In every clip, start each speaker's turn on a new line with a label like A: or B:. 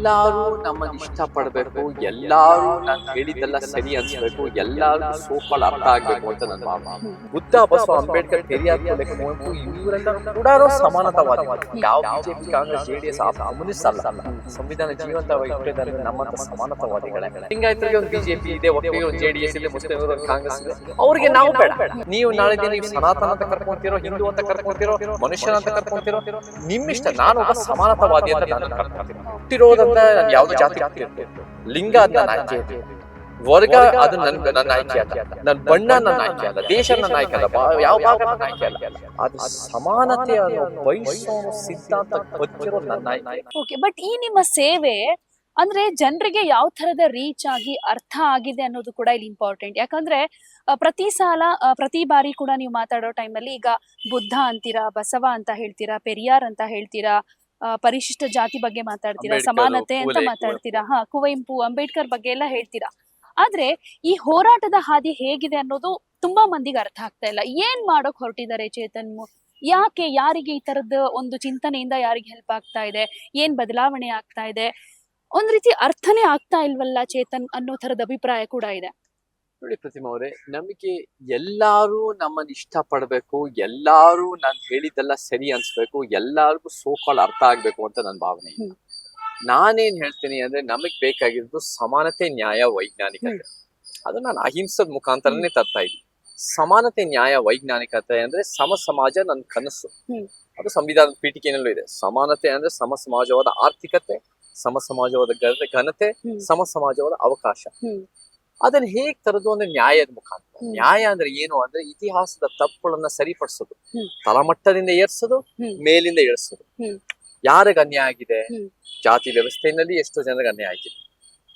A: ಎಲ್ಲಾರು ನಮ್ಮ ಇಷ್ಟ ಎಲ್ಲರೂ ಎಲ್ಲಾರು ನಾನು ಹೇಳಿದ್ದೆಲ್ಲ ಸರಿ ಅನ್ಸ್ಬೇಕು. ಎಲ್ಲರೂ ಸೂಪರ್ ಅರ್ಥ ಆಗ್ಬೇಕು ಅಂತ ನನ್ನ ಮಾಮ ಬುದ್ಧ ಬಸವ ಅಂಬೇಡ್ಕರ್ ಪೆರಿಯಾರ್ ಕೋಲೆ, ಕುವೆಂಪು ಇವರೆಲ್ಲ ಕೂಡ ಸಮಾನತಾವಾದಿ. ಯಾವ ಬಿಜೆಪಿ ಕಾಂಗ್ರೆಸ್ ಜೆಡಿಎಸ್ ಕಮ್ಯುನಿಸ್ಟ್ ಅಲ್ಲ. ಸಂವಿಧಾನ ಜೀವಂತವಾಗಿ ಇಟ್ಟಿದ್ದಾರೆ ನಮ್ಮಂತ ಸಮಾನತಾವಾದಿಗಳೇ. ಹಿಂಗಾಯ್ತು ಒಂದು ಬಿಜೆಪಿ ಇದೆ ಒಟ್ಟಿಗೆ ಜೆಡಿಎಸ್ ಇದೆ ಮುಸ್ಲಿಮರು ಕಾಂಗ್ರೆಸ್ ಇದೆ. ಅವ್ರಿಗೆ ನಾವು ಬೇಡ. ನೀವು ನಾಳೆ ದಿನ ನೀವು ಸನಾತನ ಅಂತ ಕರ್ಕೊಂತಿರೋ ಹಿಂದೂ ಅಂತ ಕರ್ಕೊಂತಿರೋ ಮನುಷ್ಯನ ಅಂತ ಕರ್ಕೊಂತಿರೋ ನಿಮ್ಮಿಷ್ಟ ನಾನು ಒಬ್ಬ ಸಮಾನತಾವಾದಿ ಅಂತ ನಾನು ಕರ್ಕೊಂತೀನಿ ಹುಟ್ಟಿರೋದಂತ ನಾನು ಯಾವ್ದು ಜಾತಿ ಲಿಂಗ ಅಂತ ನನ್ನ ಆಯ್ಕೆ ವರ್ಗ ಅದು ನನ್ನ ನನ್ನ ಆಯ್ಕೆ ಅಲ್ಲ. ನನ್ನ ಬಣ್ಣ ನನ್ನ ಆಯ್ಕೆ ಅಲ್ಲ. ದೇಶ ನನ್ನ ಆಯ್ಕೆ ಅಲ್ಲ. ಯಾವ ಭಾಗ ನನ್ನ ಆಯ್ಕೆ ಅಲ್ಲ. ಅದು ಸಮಾನತೆ ಅನ್ನೋ ಬಯಸೋ ಸಿದ್ಧಾಂತ ಬಚ್ಚಿರೋ ನನ್ನ ಆಯ್ಕೆ.
B: ಓಕೆ ಬಟ್ ಈ ನಿಮ್ಮ ಸೇವೆ ಅಂದ್ರೆ ಜನರಿಗೆ ಯಾವ ತರದ ರೀಚ್ ಆಗಿ ಅರ್ಥ ಆಗಿದೆ ಅನ್ನೋದು ಕೂಡ ಇಲ್ಲಿ ಇಂಪಾರ್ಟೆಂಟ್ ಯಾಕಂದ್ರೆ ಪ್ರತಿ ಸಾಲ ಪ್ರತಿ ಬಾರಿ ಕೂಡ ನೀವು ಮಾತಾಡೋ ಟೈಮಲ್ಲಿ ಈಗ ಬುದ್ಧ ಅಂತೀರಾ, ಬಸವ ಅಂತ ಹೇಳ್ತೀರಾ, ಪೆರಿಯಾರ್ ಅಂತ ಹೇಳ್ತೀರಾ ಪರಿಶಿಷ್ಟ ಜಾತಿ ಬಗ್ಗೆ ಮಾತಾಡ್ತೀರಾ ಸಮಾನತೆ ಅಂತ ಮಾತಾಡ್ತೀರಾ? ಹಾ ಕುವೆಂಪು ಅಂಬೇಡ್ಕರ್ ಬಗ್ಗೆ ಎಲ್ಲ ಹೇಳ್ತೀರಾ? ಆದ್ರೆ ಈ ಹೋರಾಟದ ಹಾದಿ ಹೇಗಿದೆ ಅನ್ನೋದು ತುಂಬಾ ಮಂದಿಗೆ ಅರ್ಥ ಆಗ್ತಾ ಇಲ್ಲ. ಏನ್ ಮಾಡೋಕ್ ಹೊರಟಿದ್ದಾರೆ ಚೇತನ್ ಯಾಕೆ ಯಾರಿಗೆ ಈ ತರದ ಒಂದು ಚಿಂತನೆಯಿಂದ ಯಾರಿಗೆ ಹೆಲ್ಪ್ ಆಗ್ತಾ ಇದೆ? ಏನ್ ಬದಲಾವಣೆ ಆಗ್ತಾ ಇದೆ? ಒಂದ್ ರೀತಿ ಅರ್ಥನೇ ಆಗ್ತಾ ಇಲ್ವಲ್ಲ ಚೇತನ್ ಅನ್ನೋ ತರದ ಅಭಿಪ್ರಾಯ ಕೂಡ ಇದೆ.
A: ನೋಡಿ ಪ್ರತಿಮಾ ಅವರೇ ನಮಗೆ ಎಲ್ಲಾರು ನಮ್ಮನ್ನ ಇಷ್ಟ ಪಡ್ಬೇಕು ಎಲ್ಲಾರು ನಾನು ಹೇಳಿದ್ದೆಲ್ಲ ಸರಿ ಅನ್ಸ್ಬೇಕು ಎಲ್ಲಾರ್ಗು ಸೋಕಾಲ್ ಅರ್ಥ ಆಗ್ಬೇಕು ಅಂತ ನನ್ನ ಭಾವನೆ. ನಾನೇನ್ ಹೇಳ್ತೀನಿ ಅಂದ್ರೆ ನಮಗ್ ಬೇಕಾಗಿರೋದು ಸಮಾನತೆ ನ್ಯಾಯ ವೈಜ್ಞಾನಿಕತೆ. ಅದು ನಾನು ಅಹಿಂಸದ ಮುಖಾಂತರನೇ ತರ್ತಾ ಇದ್ದೀನಿ. ಸಮಾನತೆ ನ್ಯಾಯ ವೈಜ್ಞಾನಿಕತೆ ಅಂದ್ರೆ ಸಮ ಸಮಾಜ ನನ್ನ ಕನಸು. ಅದು ಸಂವಿಧಾನದ ಪೀಠಿಕೆನಲ್ಲೂ ಇದೆ. ಸಮಾನತೆ ಅಂದ್ರೆ ಸಮ ಸಮಾಜವಾದ ಆರ್ಥಿಕತೆ ಸಮ ಸಮಾಜವಾದ ಘನ- ಘನತೆ ಸಮ ಸಮಾಜವಾದ ಅವಕಾಶ. ಅದನ್ನ ಹೇಗ್ ತರದು ಅಂದ್ರೆ ನ್ಯಾಯದ ಮುಖಾಂತರ. ನ್ಯಾಯ ಅಂದ್ರೆ ಏನು ಅಂದ್ರೆ ಇತಿಹಾಸದ ತಪ್ಪುಗಳನ್ನ ಸರಿಪಡಿಸೋದು. ತಳಮಟ್ಟದಿಂದ ಏರ್ಸೋದು. ಮೇಲಿಂದ
B: ಏರ್ಸೋದು.
A: ಯಾರಿಗ ಅನ್ಯಾಯ ಆಗಿದೆ? ಜಾತಿ ವ್ಯವಸ್ಥೆಯಲ್ಲಿ ಎಷ್ಟೋ ಜನರಿಗೆ ಅನ್ಯಾಯ ಆಗಿದೆ.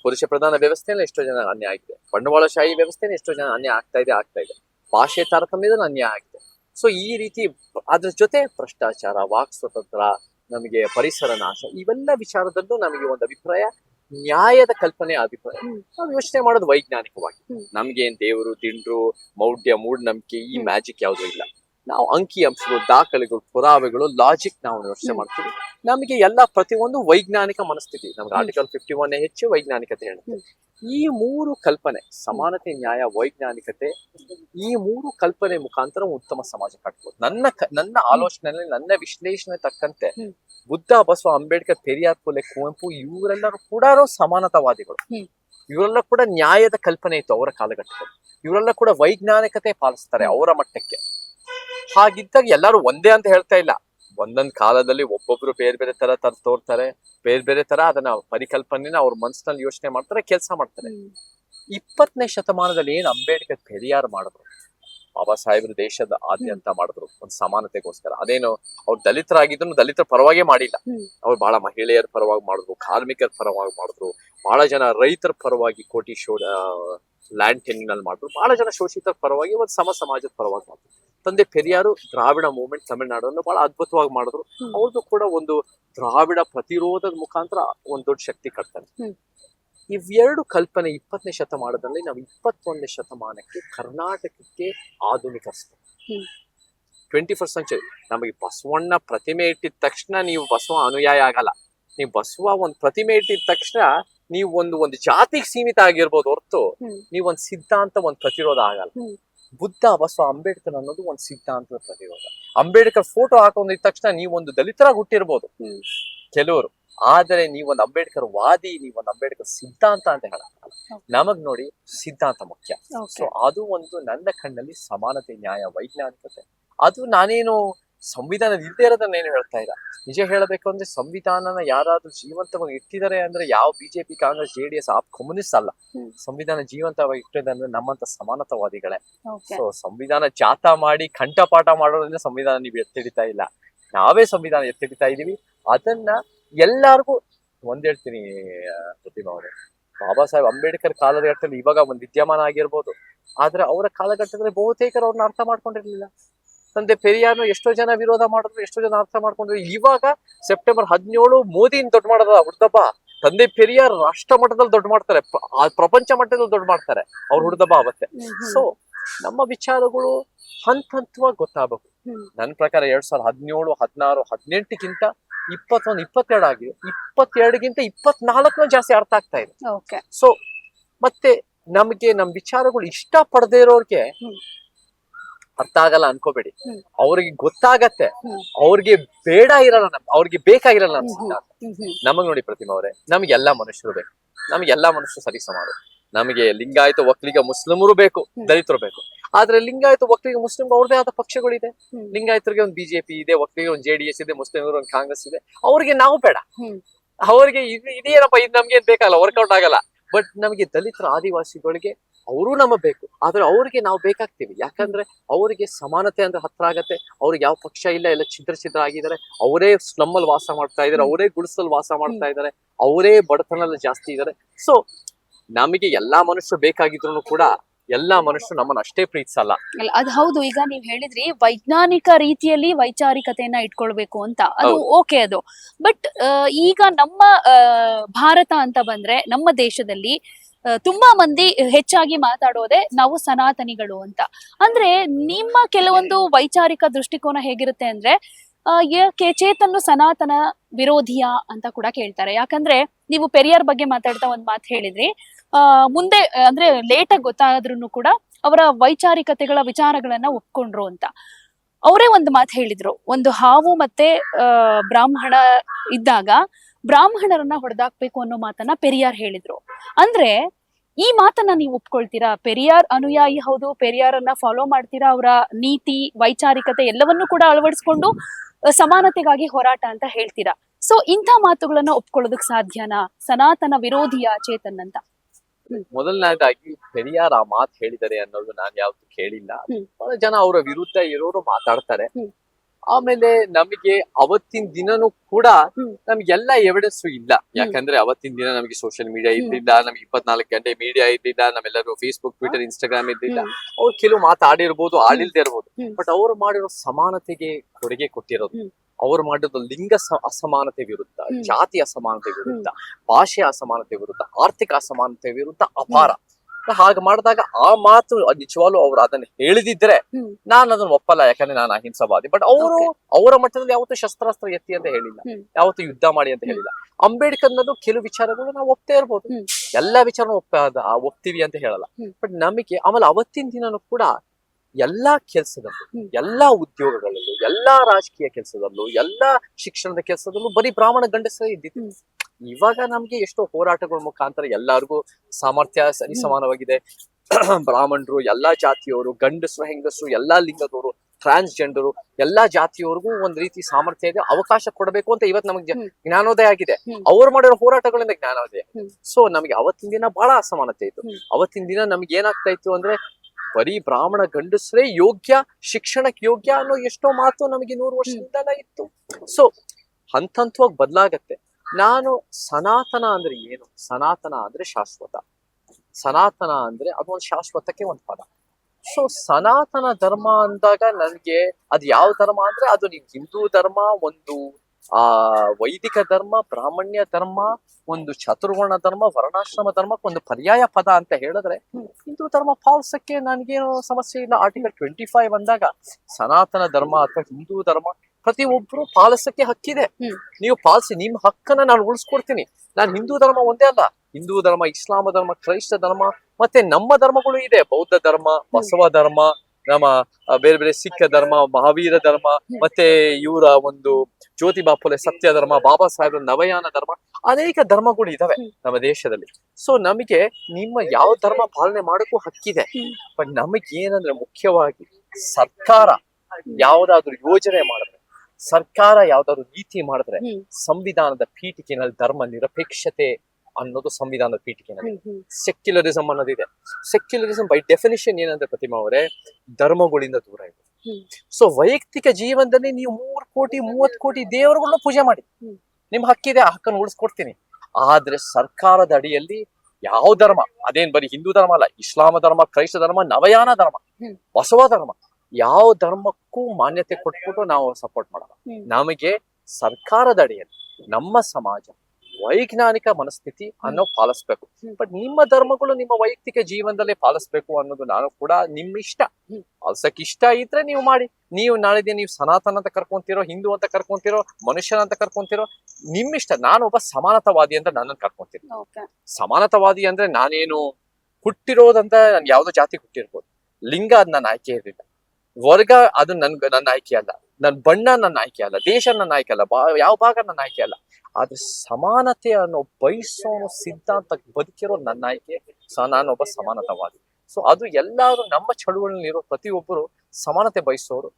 A: ಪುರುಷ ಪ್ರಧಾನ ವ್ಯವಸ್ಥೆಯಲ್ಲಿ ಎಷ್ಟೋ ಜನ ಅನ್ಯಾಯ ಆಗಿದೆ. ಬಂಡವಾಳಶಾಹಿ ವ್ಯವಸ್ಥೆಯಲ್ಲಿ ಎಷ್ಟೋ ಜನ ಅನ್ಯಾಯ ಆಗ್ತಾ ಇದೆ ಆಗ್ತಾ ಇದೆ. ಭಾಷೆ ತಾರತಮ್ಯದಲ್ಲಿ ಅನ್ಯಾಯ ಆಗಿದೆ. ಸೊ ಈ ರೀತಿ ಅದ್ರ ಜೊತೆ ಭ್ರಷ್ಟಾಚಾರ ವಾಕ್ ಸ್ವತಂತ್ರ ನಮಗೆ ಪರಿಸರ ನಾಶ ಇವೆಲ್ಲ ವಿಚಾರದಲ್ಲೂ ನಮಗೆ ಒಂದು ಅಭಿಪ್ರಾಯ ನ್ಯಾಯದ ಕಲ್ಪನೆ ಅಭಿಪ್ರಾಯ. ನಾವು ಯೋಚನೆ ಮಾಡೋದು ವೈಜ್ಞಾನಿಕವಾಗಿ. ನಮ್ಗೇನ್ ದೇವರು ದಿಂಡ್ರು ಮೌಢ್ಯ ಮೂಢನಂಬಿಕೆ ಈ ಮ್ಯಾಜಿಕ್ ಯಾವ್ದು ಇಲ್ಲ. ನಾವು ಅಂಕಿ ಅಂಶಗಳು ದಾಖಲೆಗಳು ಪುರಾವೆಗಳು ಲಾಜಿಕ್ ನಾವು ಯೋಚನೆ ಮಾಡ್ತೀವಿ. ನಮಗೆ ಎಲ್ಲ ಪ್ರತಿಯೊಂದು ವೈಜ್ಞಾನಿಕ ಮನಸ್ಥಿತಿ. ನಮ್ಗೆ ಆರ್ಟಿಕಲ್ ಫಿಫ್ಟಿ ಒನ್ ಹೆಚ್ಚು ವೈಜ್ಞಾನಿಕತೆ ಹೇಳುತ್ತೆ. ಈ ಮೂರು ಕಲ್ಪನೆ ಸಮಾನತೆ ನ್ಯಾಯ ವೈಜ್ಞಾನಿಕತೆ ಈ ಮೂರು ಕಲ್ಪನೆ ಮುಖಾಂತರ ಉತ್ತಮ ಸಮಾಜ ಕಟ್ಬೋದು. ನನ್ನ ನನ್ನ ಆಲೋಚನೆಯಲ್ಲಿ ನನ್ನ ವಿಶ್ಲೇಷಣೆ ತಕ್ಕಂತೆ ಬುದ್ಧ ಬಸವ ಅಂಬೇಡ್ಕರ್ ಪೆರಿಯಾರ್ ಪುಲೆ ಕುವೆಂಪು ಇವರೆಲ್ಲರೂ ಕೂಡ ಸಮಾನತಾವಾದಿಗಳು. ಇವರೆಲ್ಲ ಕೂಡ ನ್ಯಾಯದ ಕಲ್ಪನೆ ಇತ್ತು ಅವರ ಕಾಲಘಟ್ಟದಲ್ಲಿ. ಇವರೆಲ್ಲ ಕೂಡ ವೈಜ್ಞಾನಿಕತೆ ಪಾಲಿಸ್ತಾರೆ ಅವರ ಮಟ್ಟಕ್ಕೆ. ಹಾಗಿದ್ದಾಗ ಎಲ್ಲರೂ ಒಂದೇ ಅಂತ ಹೇಳ್ತಾ ಇಲ್ಲ. ಒಂದೊಂದ್ ಕಾಲದಲ್ಲಿ ಒಬ್ಬೊಬ್ರು ಬೇರೆ ಬೇರೆ ತರ ತರ ತೋರ್ತಾರೆ ಬೇರೆ ಬೇರೆ ತರ ಅದನ್ನ ಪರಿಕಲ್ಪನೆನ ಅವ್ರ ಮನಸ್ಸಿನಲ್ಲಿ ಯೋಚನೆ ಮಾಡ್ತಾರೆ ಕೆಲಸ ಮಾಡ್ತಾರೆ. ಇಪ್ಪತ್ತನೇ ಶತಮಾನದಲ್ಲಿ ಏನ್ ಅಂಬೇಡ್ಕರ್ ಪೆರಿಯಾರ್ ಮಾಡಿದ್ರು? ಬಾಬಾ ಸಾಹೇಬ್ರು ದೇಶದ ಆದ್ಯಂತ ಮಾಡಿದ್ರು ಒಂದು ಸಮಾನತೆಗೋಸ್ಕರ. ಅದೇನು ಅವ್ರು ದಲಿತರಾಗಿದ್ರು ದಲಿತರ ಪರವಾಗಿ ಮಾಡಿಲ್ಲ. ಅವ್ರು ಬಹಳ ಮಹಿಳೆಯರ ಪರವಾಗಿ ಮಾಡಿದ್ರು ಕಾರ್ಮಿಕರ ಪರವಾಗಿ ಮಾಡಿದ್ರು ಬಹಳ ಜನ ರೈತರ ಪರವಾಗಿ ಕೋಟಿ ಶೋ ಲ್ಯಾಂಡ್ ಟೆನ್ನಿಂಗ್ನಲ್ಲಿ ಮಾಡಿದ್ರು ಬಹಳ ಜನ ಶೋಷಿತರ ಪರವಾಗಿ ಒಂದು ಸಮ ಸಮಾಜದ ಪರವಾಗಿ ಮಾಡಿದ್ರು. ತಂದೆ ಪೆರಿಯಾರು ದ್ರಾವಿಡ ಮೂವ್ಮೆಂಟ್ ತಮಿಳುನಾಡನ್ನು ಬಹಳ ಅದ್ಭುತವಾಗಿ ಮಾಡಿದ್ರು. ಅವ್ರದ್ದು ಕೂಡ ಒಂದು ದ್ರಾವಿಡ ಪ್ರತಿರೋಧದ ಮುಖಾಂತರ ಒಂದ್ ದೊಡ್ಡ ಶಕ್ತಿ ಕಟ್ತಾರೆ. ಇವೆರಡು ಕಲ್ಪನೆ ಇಪ್ಪತ್ತನೇ ಶತಮಾನದಲ್ಲಿ ನಾವು ಇಪ್ಪತ್ತೊಂದನೇ ಶತಮಾನಕ್ಕೆ ಕರ್ನಾಟಕಕ್ಕೆ
B: ಆಧುನಿಕ.
A: ಟ್ವೆಂಟಿ ಫಸ್ಟ್ ಸೆಂಚುರಿ ನಮಗೆ ಬಸವಣ್ಣ ಪ್ರತಿಮೆ ಇಟ್ಟಿದ ತಕ್ಷಣ ನೀವು ಬಸವ ಅನುಯಾಯ ಆಗಲ್ಲ ನೀವು ಬಸವ ಒಂದು ಪ್ರತಿಮೆ ಇಟ್ಟಿದ ತಕ್ಷಣ ನೀವು ಒಂದು ಒಂದು ಜಾತಿಗೆ ಸೀಮಿತ ಆಗಿರ್ಬೋದು ಹೊರತು
B: ನೀವೊಂದು
A: ನೀವು ಒಂದ್ ಸಿದ್ಧಾಂತ ಒಂದು ಪ್ರತಿರೋಧ ಆಗಲ್ಲ. ಬುದ್ಧ ಬಸವ ಅಂಬೇಡ್ಕರ್ ಅನ್ನೋದು ಒಂದು ಸಿದ್ಧಾಂತದ ಪ್ರತಿರೋಧ. ಅಂಬೇಡ್ಕರ್ ಫೋಟೋ ಹಾಕೊಂಡಿದ ತಕ್ಷಣ ನೀವೊಂದು ಒಂದು ದಲಿತರಾಗಿ ಹುಟ್ಟಿರ್ಬೋದು. ಕೆಲವರು. ಆದರೆ ನೀವೊಂದು ಅಂಬೇಡ್ಕರ್ ವಾದಿ ನೀವೊಂದು ಅಂಬೇಡ್ಕರ್ ಸಿದ್ಧಾಂತ ಅಂತ ಹೇಳಲ್ಲ.
B: Okay.
A: ನಮಗ್ ನೋಡಿ ಸಿದ್ಧಾಂತ ಮುಖ್ಯ. ಸೊ ಅದು ಒಂದು ನನ್ನ ಕಣ್ಣಲ್ಲಿ ಸಮಾನತೆ ನ್ಯಾಯ ವೈಜ್ಞಾನಿಕತೆ. ಅದು ನಾನೇನು ಸಂವಿಧಾನ ಇಲ್ಲದೆ ಇರೋದನ್ನ ಏನು ಹೇಳ್ತಾ ಇಲ್ಲ? ನಿಜ ಹೇಳಬೇಕು ಅಂದ್ರೆ ಸಂವಿಧಾನನ ಯಾರಾದ್ರೂ ಜೀವಂತವಾಗಿ ಇಟ್ಟಿದ್ದಾರೆ ಅಂದ್ರೆ ಯಾವ BJP Congress J D S AAP communist ಅಲ್ಲ. ಸಂವಿಧಾನ ಜೀವಂತವಾಗಿ ಇಟ್ಟಿದೆ ಅಂದ್ರೆ ನಮ್ಮಂತ ಸಮಾನತವಾದಿಗಳೇ. ಸೊ ಸಂವಿಧಾನ ಜಾತ ಮಾಡಿ ಕಂಠಪಾಠ ಮಾಡೋದ್ರಿಂದ ಸಂವಿಧಾನ ನೀವು ಎತ್ತಿಡಿತಾ ಇಲ್ಲ. ನಾವೇ ಸಂವಿಧಾನ ಎತ್ತಿಡಿತಾ ಇದೀವಿ. ಅದನ್ನ ಎಲ್ಲಾರ್ಗೂ ಒಂದ್ ಹೇಳ್ತೀನಿ ಪ್ರತಿಮಾ ಅವರೇ. ಬಾಬಾ ಸಾಹೇಬ್ ಅಂಬೇಡ್ಕರ್ ಕಾಲಘಟ್ಟದಲ್ಲಿ ಇವಾಗ ಒಂದು ವಿದ್ಯಮಾನ ಆಗಿರ್ಬೋದು. ಆದ್ರೆ ಅವರ ಕಾಲಘಟ್ಟದಲ್ಲಿ ಬಹುತೇಕರು ಅವ್ರನ್ನ ಅರ್ಥ ಮಾಡ್ಕೊಂಡಿರ್ಲಿಲ್ಲ. ತಂದೆ ಪೆರಿಯಾರ್ನು ಎಷ್ಟೋ ಜನ ವಿರೋಧ ಮಾಡಿದ್ರು ಎಷ್ಟೋ ಜನ ಅರ್ಥ ಮಾಡ್ಕೊಂಡ್ರು. ಇವಾಗ ಸೆಪ್ಟೆಂಬರ್ ಹದಿನೇಳು ಮೋದಿನ ದೊಡ್ಡ ಮಾಡೋದ ಹುಡ್ದಬ್ಬ. ತಂದೆ ಪೆರಿಯಾರ್ ರಾಷ್ಟ್ರ ಮಟ್ಟದಲ್ಲಿ ದೊಡ್ಡ ಮಾಡ್ತಾರೆ ಪ್ರಪಂಚ ಮಟ್ಟದಲ್ಲಿ ದೊಡ್ಡ ಮಾಡ್ತಾರೆ ಅವ್ರ ಹುಡ್ದಬ್ಬ ಅವತ್ತೆ. ಸೊ ನಮ್ಮ ವಿಚಾರಗಳು ಹಂತ ಹಂತವಾಗಿ ಗೊತ್ತಾಗಬೇಕು. ನನ್ನ ಪ್ರಕಾರ ಎರಡ್ ಸಾವಿರದ ಹದಿನೇಳು ಹದಿನಾರು ಹದಿನೆಂಟಕ್ಕಿಂತ ಇಪ್ಪತ್ತೊಂದು ಇಪ್ಪತ್ತೆರಡು ಆಗಿದೆ. ಇಪ್ಪತ್ತೆರಡಿಗಿಂತ ಇಪ್ಪತ್ನಾಲ್ಕನ ಜಾಸ್ತಿ ಅರ್ಥ ಆಗ್ತಾ ಇದೆ. ಸೊ ಮತ್ತೆ ನಮ್ಗೆ ನಮ್ ವಿಚಾರಗಳು ಇಷ್ಟ ಪಡದೇ ಇರೋರ್ಗೆ. ಅರ್ಥ ಆಗಲ್ಲ ಅನ್ಕೋಬೇಡಿ. ಅವ್ರಿಗೆ ಗೊತ್ತಾಗತ್ತೆ. ಅವ್ರಿಗೆ ಬೇಡ ಇರಲ್ಲ ನಮ್ ಅವ್ರಿಗೆ ಬೇಕಾಗಿರಲ್ಲ ನಮ್ ಸಿದ್ಧಾಂತ. ನಮಗ್ ನೋಡಿ ಪ್ರತಿಮಾ ಅವರೇ ನಮ್ಗೆ ಎಲ್ಲಾ ಮನುಷ್ಯರು ಬೇಕು. ನಮ್ಗೆ ಎಲ್ಲಾ ಮನುಷ್ಯರು ಸರಿ ಸಮಾರು ನಮಗೆ ಲಿಂಗಾಯತ ಒಕ್ಕಲಿಗ ಮುಸ್ಲಿಮರು ಬೇಕು. ದಲಿತರು ಬೇಕು. ಆದ್ರೆ ಲಿಂಗಾಯತ ಒಕ್ಕಲಿಗ ಮುಸ್ಲಿಂ ಅವ್ರದೇ ಆದ ಪಕ್ಷಗಳಿದೆ. ಲಿಂಗಾಯತರಿಗೆ ಒಂದು ಬಿಜೆಪಿ ಇದೆ ಒಕ್ಕಲಿಗ ಒಂದು ಜೆ ಡಿ ಎಸ್ ಇದೆ ಮುಸ್ಲಿಮರು ಒಂದು ಕಾಂಗ್ರೆಸ್ ಇದೆ. ಅವ್ರಿಗೆ ನಾವು ಬೇಡ. ಅವ್ರಿಗೆ ಇದು ಇದೇನಪ್ಪ ಇದು ನಮ್ಗೆ ಏನ್ ಬೇಕಲ್ಲ ವರ್ಕೌಟ್ ಆಗಲ್ಲ. ಬಟ್ ನಮಗೆ ದಲಿತರ ಆದಿವಾಸಿಗಳಿಗೆ ಅವರು ನಮ್ಮ ಬೇಕು ಆದ್ರೆ ಅವ್ರಿಗೆ ನಾವು ಬೇಕಾಗ್ತೀವಿ. ಯಾಕಂದ್ರೆ ಅವರಿಗೆ ಸಮಾನತೆ ಅಂದ್ರೆ ಹತ್ರ ಆಗತ್ತೆ. ಅವ್ರಿಗೆ ಯಾವ ಪಕ್ಷ ಇಲ್ಲ ಎಲ್ಲ ಛಿದ್ರ ಛಿದ್ರ ಆಗಿದ್ದಾರೆ. ಅವರೇ ಸ್ಲಮ್ ಅಲ್ಲಿ ವಾಸ ಮಾಡ್ತಾ ಇದಾರೆ ಅವರೇ ಗುಡಿಸಲ್ ವಾಸ ಮಾಡ್ತಾ ಇದ್ದಾರೆ. ಅವರೇ ಬಡತನ ಜಾಸ್ತಿ ಇದ್ದಾರೆ. ಸೊ ನಮಗೆ ಎಲ್ಲಾ ಮನುಷ್ಯರು ಬೇಕಾಗಿದ್ರು ಕೂಡ ಎಲ್ಲಾ ಮನುಷ್ಯರು ನಮ್ಮನ್ನ ಅಷ್ಟೇ ಪ್ರೀತಿಸಲ್ಲ.
B: ಅದ್ ಹೌದು. ಈಗ ನೀವ್ ಹೇಳಿದ್ರಿ ವೈಜ್ಞಾನಿಕ ರೀತಿಯಲ್ಲಿ ವೈಚಾರಿಕತೆಯನ್ನ ಇಟ್ಕೊಳ್ಬೇಕು ಅಂತ. ಅದು ಓಕೆ ಅದು. ಬಟ್ ಈಗ ನಮ್ಮ ಭಾರತ ಅಂತ ಬಂದ್ರೆ ನಮ್ಮ ದೇಶದಲ್ಲಿ ತುಂಬಾ ಮಂದಿ ಹೆಚ್ಚಾಗಿ ಮಾತಾಡೋದೆ ನಾವು ಸನಾತನಿಗಳು ಅಂತ. ಅಂದ್ರೆ ನಿಮ್ಮ ಕೆಲವೊಂದು ವೈಚಾರಿಕ ದೃಷ್ಟಿಕೋನ ಹೇಗಿರುತ್ತೆ ಅಂದ್ರೆ ಯಾಕೆ ಚೇತನ್ನು ಸನಾತನ ವಿರೋಧಿಯ ಅಂತ ಕೂಡ ಕೇಳ್ತಾರೆ. ಯಾಕಂದ್ರೆ ನೀವು ಪೆರಿಯಾರ್ ಬಗ್ಗೆ ಮಾತಾಡ್ತಾ ಒಂದ್ ಮಾತು ಹೇಳಿದ್ರಿ. ಆ, ಮುಂದೆ, ಅಂದ್ರೆ ಲೇಟ್ ಆಗಿ ಗೊತ್ತಾದ್ರೂ ಕೂಡ ಅವರ ವೈಚಾರಿಕತೆಗಳ ವಿಚಾರಗಳನ್ನ ಒಪ್ಕೊಂಡ್ರು ಅಂತ. ಅವರೇ ಒಂದು ಮಾತು ಹೇಳಿದ್ರು. ಒಂದು ಹಾವು ಮತ್ತೆ ಬ್ರಾಹ್ಮಣ ಇದ್ದಾಗ ಬ್ರಾಹ್ಮಣರನ್ನ ಹೊಡೆದಾಕ್ಬೇಕು ಅನ್ನೋ ಮಾತನ್ನ ಪೆರಿಯಾರ್ ಹೇಳಿದ್ರು. ಅಂದ್ರೆ ಈ ಮಾತನ್ನ ನೀವು ಒಪ್ಕೊಳ್ತೀರಾ? ಪೆರಿಯಾರ್ ಅನುಯಾಯಿ ಹೌದು ಪೆರಿಯಾರನ್ನ ಫಾಲೋ ಮಾಡ್ತೀರಾ? ಅವರ ನೀತಿ ವೈಚಾರಿಕತೆ ಎಲ್ಲವನ್ನೂ ಕೂಡ ಅಳವಡಿಸ್ಕೊಂಡು ಸಮಾನತೆಗಾಗಿ ಹೋರಾಟ ಅಂತ ಹೇಳ್ತೀರಾ? ಸೊ ಇಂಥ ಮಾತುಗಳನ್ನ ಒಪ್ಕೊಳ್ಳೋದಕ್ ಸಾಧ್ಯನಾ? ಸನಾತನ ವಿರೋಧಿಯ ಚೇತನ್ ಅಂತ.
A: ಮೊದಲನೇದಾಗಿ ಪೆರಿಯಾರ್ ಆ ಮಾತು ಹೇಳಿದ್ದಾರೆ ಅನ್ನೋದು ನಾನು ಯಾವತ್ತೂ ಕೇಳಿಲ್ಲ. ಬಹಳ ಜನ ಅವರ ವಿರುದ್ಧ ಇರೋರು ಮಾತಾಡ್ತಾರೆ. ಆಮೇಲೆ ನಮಗೆ ಅವತ್ತಿನ ದಿನನೂ ಕೂಡ. ನಮ್ಗೆಲ್ಲ ಎವಿಡೆನ್ಸ್ ಇಲ್ಲ. ಯಾಕಂದ್ರೆ ಅವತ್ತಿನ ದಿನ ನಮಗೆ ಸೋಷಿಯಲ್ ಮೀಡಿಯಾ
B: ಇದ್ದಿಲ್ಲ
A: ಇರ್ಲಿಲ್ಲ ನಮ್ಗೆ ಇಪ್ಪತ್ನಾಲ್ಕು ಗಂಟೆ ಮೀಡಿಯಾ ಇದ್ದಿಲ್ಲ ನಮ್ಮೆಲ್ಲರೂ ಫೇಸ್ಬುಕ್ ಟ್ವಿಟರ್ ಇನ್ಸ್ಟಾಗ್ರಾಮ್
B: ಇದ್ದಿಲ್ಲ.
A: ಅವ್ರು ಕೆಲವು ಮಾತಾಡಿರ್ಬೋದು ಆಡಿಲ್ದೇ ಇರ್ಬೋದು. ಬಟ್ ಅವ್ರು ಮಾಡಿರೋ ಸಮಾನತೆಗೆ ಕೊಡುಗೆ ಕೊಟ್ಟಿರೋದು. ಅವ್ರು ಮಾಡಿರೋದು ಲಿಂಗ ಅಸಮಾನತೆ ವಿರುದ್ಧ ಜಾತಿ ಅಸಮಾನತೆ ವಿರುದ್ಧ ಭಾಷೆ ಅಸಮಾನತೆ ವಿರುದ್ಧ ಆರ್ಥಿಕ ಅಸಮಾನತೆ ವಿರುದ್ಧ ಅಪಾರ. ಹಾಗೆ ಮಾಡಿದಾಗ ಆ ಮಾತು ನಿಜವಾಗ್ಲೂ ಅವ್ರು ಅದನ್ನ ಹೇಳಿದಿದ್ರೆ. ನಾನು ಅದನ್ನ ಒಪ್ಪಲ್ಲ ಯಾಕಂದ್ರೆ ನಾನು ಅಹಿಂಸಾವಾದಿ. ಬಟ್ ಅವರು ಅವರ ಮಟ್ಟದಲ್ಲಿ ಯಾವತ್ತೂ ಶಸ್ತ್ರಾಸ್ತ್ರ ಎತ್ತಿ ಅಂತ ಹೇಳಿಲ್ಲ. ಯಾವತ್ತು ಯುದ್ಧ ಮಾಡಿ ಅಂತ ಹೇಳಿಲ್ಲ. ಅಂಬೇಡ್ಕರ್ ಅನ್ನೋದು ಕೆಲವು ವಿಚಾರಗಳು ನಾವು ಒಪ್ತೇ ಇರ್ಬೋದು. ಎಲ್ಲಾ ವಿಚಾರ ಒಪ್ಪ ಒಪ್ತೀವಿ ಅಂತ ಹೇಳಲ್ಲ. ಬಟ್ ನಮಗೆ ಆಮೇಲೆ ಅವತ್ತಿನ ದಿನನೂ ಕೂಡ ಎಲ್ಲಾ ಕೆಲಸದಲ್ಲೂ ಎಲ್ಲಾ ಉದ್ಯೋಗಗಳಲ್ಲೂ ಎಲ್ಲಾ ರಾಜಕೀಯ ಕೆಲಸದಲ್ಲೂ ಎಲ್ಲಾ ಶಿಕ್ಷಣದ ಕೆಲಸದಲ್ಲೂ ಬರೀ ಬ್ರಾಹ್ಮಣ ಗಂಡಸರೇ ಇದ್ದಿತ್ತು. ಇವಾಗ ನಮ್ಗೆ ಎಷ್ಟೋ ಹೋರಾಟಗಳ ಮುಖಾಂತರ ಎಲ್ಲರಿಗೂ ಸಾಮರ್ಥ್ಯ ಸರಿ ಸಮಾನವಾಗಿದೆ. ಬ್ರಾಹ್ಮಣರು ಎಲ್ಲಾ ಜಾತಿಯವರು ಗಂಡಸರು ಹೆಂಗಸರು ಎಲ್ಲಾ ಲಿಂಗದವರು ಟ್ರಾನ್ಸ್ಜೆಂಡರು ಎಲ್ಲಾ ಜಾತಿಯವರಿಗೂ ಒಂದ್ ರೀತಿ ಸಾಮರ್ಥ್ಯ ಇದೆ ಅವಕಾಶ ಕೊಡಬೇಕು ಅಂತ ಇವತ್ತು ನಮಗೆ ಜ್ಞಾನೋದಯ ಆಗಿದೆ. ಅವ್ರು ಮಾಡಿರೋ ಹೋರಾಟಗಳಿಂದ ಜ್ಞಾನೋದಯ ಸೊ ನಮಗೆ ಅವತ್ತಿನ ದಿನ ಬಹಳ ಅಸಮಾನತೆ ಇತ್ತು. ಅವತ್ತಿನ ದಿನ ನಮ್ಗೆ ಏನಾಗ್ತಾ ಇತ್ತು ಅಂದ್ರೆ ಬರೀ ಬ್ರಾಹ್ಮಣ ಗಂಡಸರೇ ಯೋಗ್ಯ ಶಿಕ್ಷಣಕ್ಕೆ ಯೋಗ್ಯ ಅನ್ನೋ ಎಷ್ಟೋ ಮಾತು ನಮಗೆ ನೂರು ವರ್ಷದಿಂದ ಇತ್ತು. ಸೊ ಹಂತ ಹಂತವಾಗಿ ಬದಲಾಗತ್ತೆ. ನಾನು ಸನಾತನ ಅಂದ್ರೆ ಏನು? ಸನಾತನ ಅಂದ್ರೆ ಶಾಶ್ವತ. ಸನಾತನ ಅಂದ್ರೆ ಅದು ಒಂದು ಶಾಶ್ವತಕ್ಕೆ ಒಂದು ಪದ. ಸೊ ಸನಾತನ ಧರ್ಮ ಅಂದಾಗ ನನ್ಗೆ ಅದು ಯಾವ ಧರ್ಮ ಅಂದ್ರೆ ಅದು ಹಿಂದೂ ಧರ್ಮ ಒಂದು ಆ ವೈದಿಕ ಧರ್ಮ ಬ್ರಾಹ್ಮಣ್ಯ ಧರ್ಮ ಒಂದು ಚತುರ್ವರ್ಣ ಧರ್ಮ ವರ್ಣಾಶ್ರಮ ಧರ್ಮಕ್ಕೆ ಒಂದು ಪರ್ಯಾಯ ಪದ ಅಂತ ಹೇಳಿದ್ರೆ ಹಿಂದೂ ಧರ್ಮ ಪಾಲಿಸಕ್ಕೆ ನನ್ಗೇನು ಸಮಸ್ಯೆ ಇಲ್ಲ. ಆರ್ಟಿಕಲ್ ಟ್ವೆಂಟಿ ಫೈವ್ ಅಂದಾಗ ಸನಾತನ ಧರ್ಮ ಅಥವಾ ಹಿಂದೂ ಧರ್ಮ ಪ್ರತಿಯೊಬ್ರು ಪಾಲಿಸಕ್ಕೆ ಹಕ್ಕಿದೆ. ನೀವು ಪಾಲಿಸಿ ನಿಮ್ ಹಕ್ಕನ್ನ ನಾನು ಉಳಿಸ್ಕೊಡ್ತೀನಿ. ನಾನು ಹಿಂದೂ ಧರ್ಮ ಒಂದೇ ಅಲ್ಲ. ಹಿಂದೂ ಧರ್ಮ ಇಸ್ಲಾಮ ಧರ್ಮ ಕ್ರೈಸ್ತ ಧರ್ಮ ಮತ್ತೆ ನಮ್ಮ ಧರ್ಮಗಳು ಇದೆ. ಬೌದ್ಧ ಧರ್ಮ ಬಸವ ಧರ್ಮ ನಮ್ಮ ಬೇರೆ ಬೇರೆ ಸಿಖ್ ಧರ್ಮ ಮಹಾವೀರ ಧರ್ಮ ಮತ್ತೆ ಇವರ ಒಂದು ಜ್ಯೋತಿ ಬಾಪುಲೆ ಸತ್ಯ ಧರ್ಮ ಬಾಬಾ ಸಾಹೇಬ್ರ ನವಯಾನ ಧರ್ಮ ಅನೇಕ ಧರ್ಮಗಳು ಇದಾವೆ ನಮ್ಮ ದೇಶದಲ್ಲಿ. ಸೊ ನಮಗೆ ನಿಮ್ಮ ಯಾವ ಧರ್ಮ ಪಾಲನೆ ಮಾಡೋಕ್ಕೂ ಹಕ್ಕಿದೆ. ಬಟ್ ನಮಗೆ ಏನಂದ್ರೆ ಮುಖ್ಯವಾಗಿ ಸರ್ಕಾರ ಯಾವ್ದಾದ್ರು ಯೋಜನೆ ಮಾಡಿದ್ರೆ ಸರ್ಕಾರ ಯಾವ್ದಾದ್ರು ನೀತಿ ಮಾಡಿದ್ರೆ ಸಂವಿಧಾನದ ಪೀಠಿಕೆನಲ್ಲಿ ಧರ್ಮ ನಿರಪೇಕ್ಷತೆ ಅನ್ನೋದು ಸಂವಿಧಾನದ ಪೀಠಿಕೆನಲ್ಲಿ. ಸೆಕ್ಯುಲರಿಸಂ ಅನ್ನೋದಿದೆ. ಸೆಕ್ಯುಲರಿಸಂ ಬೈ ಡೆಫಿನಿಷನ್ ಏನಂದ್ರೆ ಪ್ರತಿಮಾ ಅವರೇ ಧರ್ಮಗಳಿಂದ ದೂರ ಇದೆ. ಸೊ ವೈಯಕ್ತಿಕ ಜೀವನದಲ್ಲಿ ನೀವು ಮೂರ್ ಕೋಟಿ ಮೂವತ್ ಕೋಟಿ ದೇವರುಗಳನ್ನ ಪೂಜೆ ಮಾಡಿ. ನಿಮ್ ಹಕ್ಕಿದೆ ಆ ಹಕ್ಕನ್ನು ಉಳಿಸ್ಕೊಡ್ತೀನಿ. ಆದ್ರೆ ಸರ್ಕಾರದ ಅಡಿಯಲ್ಲಿ ಯಾವ ಧರ್ಮ ಅದೇನ್ ಬರೀ ಹಿಂದೂ ಧರ್ಮ ಅಲ್ಲ ಇಸ್ಲಾಮ ಧರ್ಮ ಕ್ರೈಸ್ತ ಧರ್ಮ ನವಯಾನ ಧರ್ಮ. ಬಸವ ಧರ್ಮ ಯಾವ ಧರ್ಮಕ್ಕೂ ಮಾನ್ಯತೆ ಕೊಟ್ಬಿಟ್ಟು ನಾವು ಸಪೋರ್ಟ್ ಮಾಡಲ್ಲ. ನಮಗೆ ಸರ್ಕಾರದ ಅಡಿಯಲ್ಲಿ ನಮ್ಮ ಸಮಾಜ ವೈಜ್ಞಾನಿಕ ಮನಸ್ಥಿತಿ ಅನ್ನೋ ಪಾಲಿಸ್ಬೇಕು. ಬಟ್ ನಿಮ್ಮ ಧರ್ಮಗಳು ನಿಮ್ಮ ವೈಯಕ್ತಿಕ ಜೀವನದಲ್ಲೇ ಪಾಲಿಸ್ಬೇಕು ಅನ್ನೋದು ನಾನು ಕೂಡ ನಿಮ್ಮ ಇಷ್ಟ. ಪಾಲಿಸಕ್ ಇಷ್ಟ ಇದ್ರೆ ನೀವು ಮಾಡಿ. ನೀವು ನಾಳೆ ನೀವು ಸನಾತನ ಅಂತ ಕರ್ಕೊಂತಿರೋ ಹಿಂದೂ ಅಂತ ಕರ್ಕೊಂತಿರೋ ಮನುಷ್ಯನ ಅಂತ ಕರ್ಕೊಂತಿರೋ ನಿಮ್ಮಿಷ್ಟ. ಒಬ್ಬ ಸಮಾನತವಾದಿ ಅಂತ ನನ್ನನ್ನು ಕರ್ಕೊಂತೀನಿ. ಸಮಾನತವಾದಿ ಅಂದ್ರೆ ನಾನೇನು ಹುಟ್ಟಿರೋದಂತ ನಾನು ಯಾವ್ದೋ ಜಾತಿ ಹುಟ್ಟಿರ್ಬೋದು. ಲಿಂಗ ಅದ್ ನಾನು ಆಯ್ಕೆ ಇರಲಿಲ್ಲ. ವರ್ಗ ಅದು ನನ್ ನನ್ನ ಆಯ್ಕೆ ಅಲ್ಲ. ನನ್ನ ಬಣ್ಣ ನನ್ನ ಆಯ್ಕೆ ಅಲ್ಲ. ದೇಶ ನನ್ನ ಆಯ್ಕೆ ಅಲ್ಲ. ಯಾವ ಭಾಗ ನನ್ನ ಆಯ್ಕೆ ಅಲ್ಲ. ಆದ್ರೆ ಸಮಾನತೆ ಅನ್ನೋ, ಬಯಸೋ ಅನ್ನೋ ಸಿದ್ಧಾಂತ ಬದುಕಿರೋ ನನ್ನ ಆಯ್ಕೆ ಸ, ನಾನೊಬ್ಬ ಸಮಾನತಾವಾದಿ. ಸೊ ಅದು ಎಲ್ಲಾರು ನಮ್ಮ ಚಳುವಳಿಯಲ್ಲಿರೋ ಪ್ರತಿಯೊಬ್ಬರು ಸಮಾನತೆ ಬಯಸೋರು.